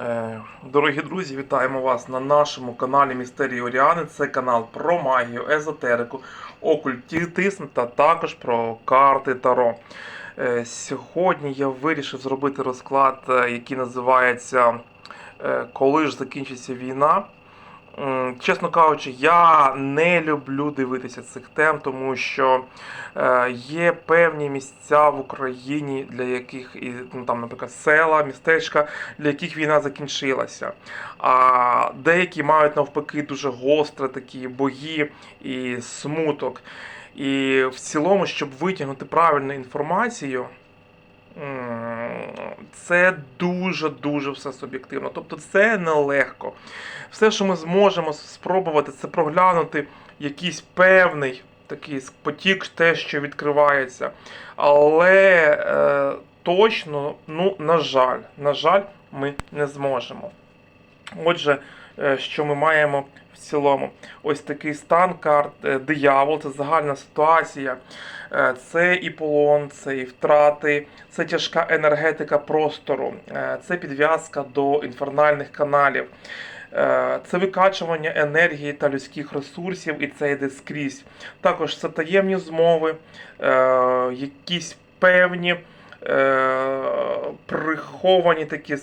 Е, Дорогі друзі, вітаємо вас на нашому каналі Містерії Оріани. Це канал про магію, езотерику, окультизм та також про карти Таро. Е, Сьогодні я вирішив зробити розклад, е, який називається Коли ж закінчиться війна. Чесно кажучи, я не люблю дивитися цих тем, тому що е, є певні місця в Україні, для яких ну, там, наприклад, села, містечка, для яких війна закінчилася. А деякі мають навпаки дуже гострі такі бої і смуток. І в цілому, щоб витягнути правильну інформацію, це дуже-дуже все суб'єктивно. Тобто це нелегко. Все, що ми зможемо спробувати, це проглянути якийсь певний такий потік, те, що відкривається. Але е, точно, ну, на жаль, на жаль, ми не зможемо. Отже, е, що ми маємо цілому? Ось такий стан карт е, диявол, це загальна ситуація. Е, Це і полон, це і втрати, це тяжка енергетика простору, е, це підв'язка до інфернальних каналів. Це викачування енергії та людських ресурсів, і це йде скрізь. Також це таємні змови, якісь певні приховані такі е,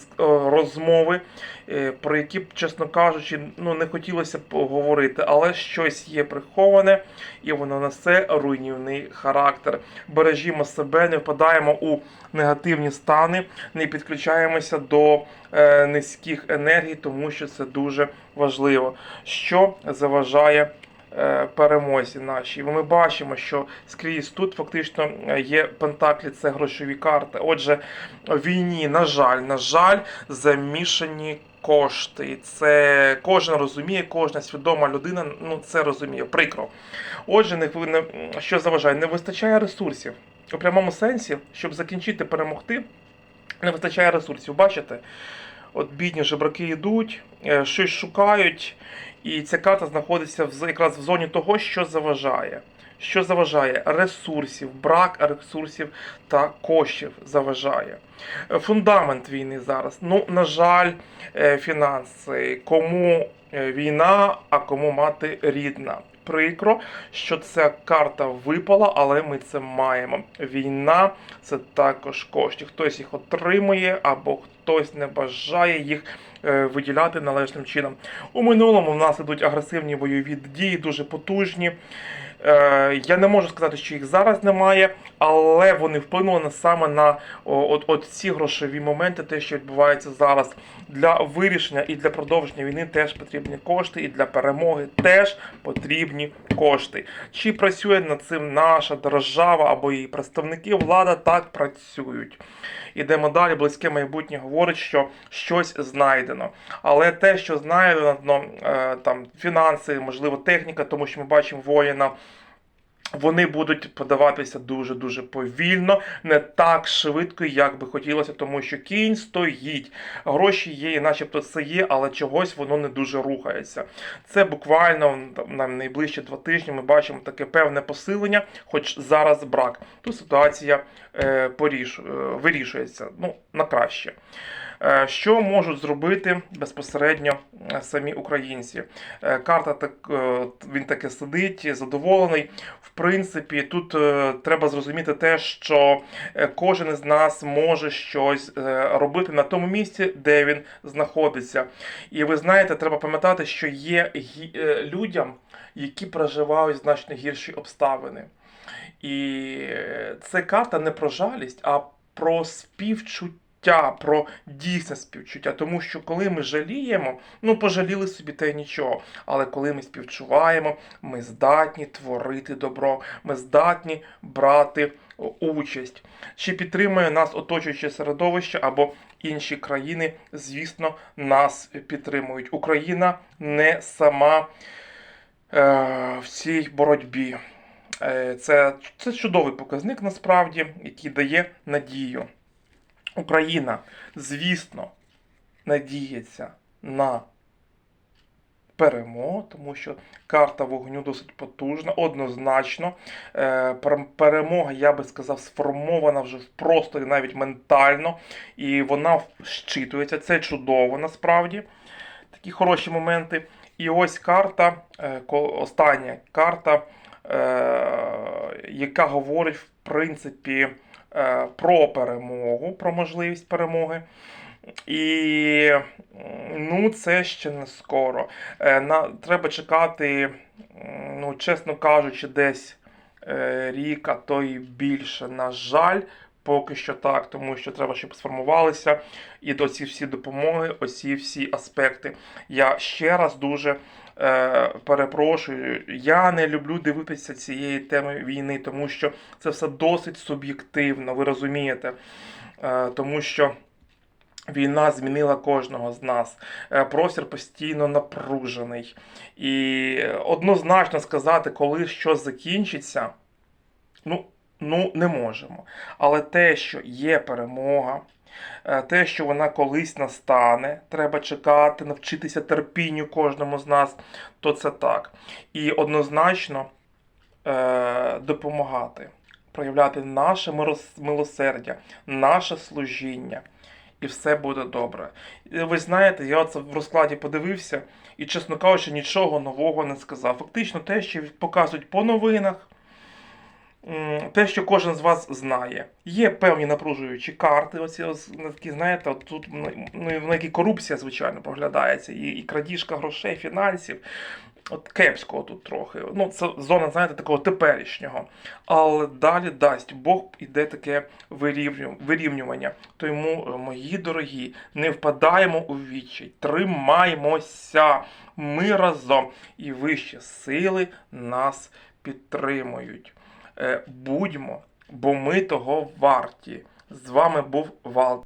розмови, е, про які б, чесно кажучи, ну не хотілося б говорити, але щось є приховане і воно несе руйнівний характер. Бережімо себе, не впадаємо у негативні стани, не підключаємося до е, низьких енергій, тому що це дуже важливо. Що заважає е, перемозі нашій. Ми бачимо, що скрізь тут фактично е, є пентаклі, це грошові карти. Отже, війні, на жаль, на жаль, замішані. Кошти, це кожен розуміє, кожна свідома людина ну це розуміє. Прикро. Отже, не що заважає, не вистачає ресурсів у прямому сенсі, щоб закінчити перемогти, не вистачає ресурсів. Бачите? От бідні жебраки йдуть, е, щось шукають, і ця карта знаходиться якраз в зоні того, що заважає. Що заважає? Ресурсів, брак ресурсів та коштів заважає. Е, Фундамент війни зараз. Ну, на жаль, е, фінанси. Кому війна, а кому мати рідна. Прикро, що ця карта випала, але ми це маємо. Війна це також кошти. Хтось їх отримує, або хтось не бажає їх е, виділяти належним чином. У минулому в нас ідуть агресивні бойові дії, дуже потужні. Е, Я не можу сказати, що їх зараз немає, але вони вплинули на саме на от, от ці грошові моменти, те, що відбувається зараз. Для вирішення і для продовження війни теж потрібні кошти, і для перемоги теж потрібні кошти. Чи працює над цим наша держава або її представники, влада так працюють. Ідемо далі, близьке майбутнє говорить, що щось знайдено. Але те, що знайдено, е, там фінанси, можливо, техніка, тому що ми бачимо воїна. Вони будуть подаватися дуже-дуже повільно, не так швидко, як би хотілося, тому що кінь стоїть. Гроші є, і начебто це є, але чогось воно не дуже рухається. Це буквально на найближчі два тижні ми бачимо таке певне посилення, хоч зараз брак. Тут ситуація е, поріш, е, вирішується ну, на краще. Е, Що можуть зробити безпосередньо е, самі українці? Е, Карта так він таки сидить, задоволений. В принципі, тут треба зрозуміти те, що кожен із нас може щось робити на тому місці, де він знаходиться. І ви знаєте, треба пам'ятати, що є людям, які проживають значно гірші обставини. І це карта не про жалість, а про співчуття. Про дійсне співчуття, тому що коли ми жаліємо, ну пожаліли собі й нічого. Але коли ми співчуваємо, ми здатні творити добро, ми здатні брати участь. Чи підтримує нас оточуюче середовище або інші країни, звісно, нас підтримують. Україна не сама е, в цій боротьбі. Е, Це, це чудовий показник насправді, який дає надію. Україна, звісно, надіється на перемога, тому що карта вогню досить потужна, однозначно. Е, Перемога, я би сказав, сформована вже в просторі, навіть ментально, і вона щитується. Це чудово насправді. Такі хороші моменти. І ось карта, е, остання карта, е, яка говорить, в принципі, про перемогу, про можливість перемоги. І ну, це ще не скоро. Е, На, треба чекати, ну, чесно кажучи, десь е, рік, а то і більше. На жаль, поки що так, тому що треба, щоб сформувалися і до ці всі допомоги, оці всі аспекти. Я ще раз дуже е, перепрошую. Я не люблю дивитися цієї теми війни, тому що це все досить суб'єктивно, ви розумієте. Е, тому що. Війна змінила кожного з нас. Е, Простір постійно напружений. І однозначно сказати, коли що закінчиться, ну, ну не можемо. Але те, що є перемога, е, те, що вона колись настане, треба чекати, навчитися терпінню кожному з нас, то це так. І однозначно е, допомагати, проявляти наше милосердя, наше служіння і все буде добре. Ви знаєте, я це в розкладі подивився і, чесно кажучи, нічого нового не сказав. Фактично, те, що показують по новинах, те, що кожен з вас знає. Є певні напружуючі карти, оці такі, знаєте, от тут ну, на які корупція, звичайно, поглядається, і, і крадіжка грошей, фінансів. От кепського тут трохи. Ну, це зона, знаєте, такого теперішнього. Але далі дасть Бог іде таке вирівнювання. Тому, е, мої дорогі, не впадаємо у відчай, тримаймося ми разом, і вищі сили нас підтримують. Е, Будьмо, бо ми того варті. З вами був Вал.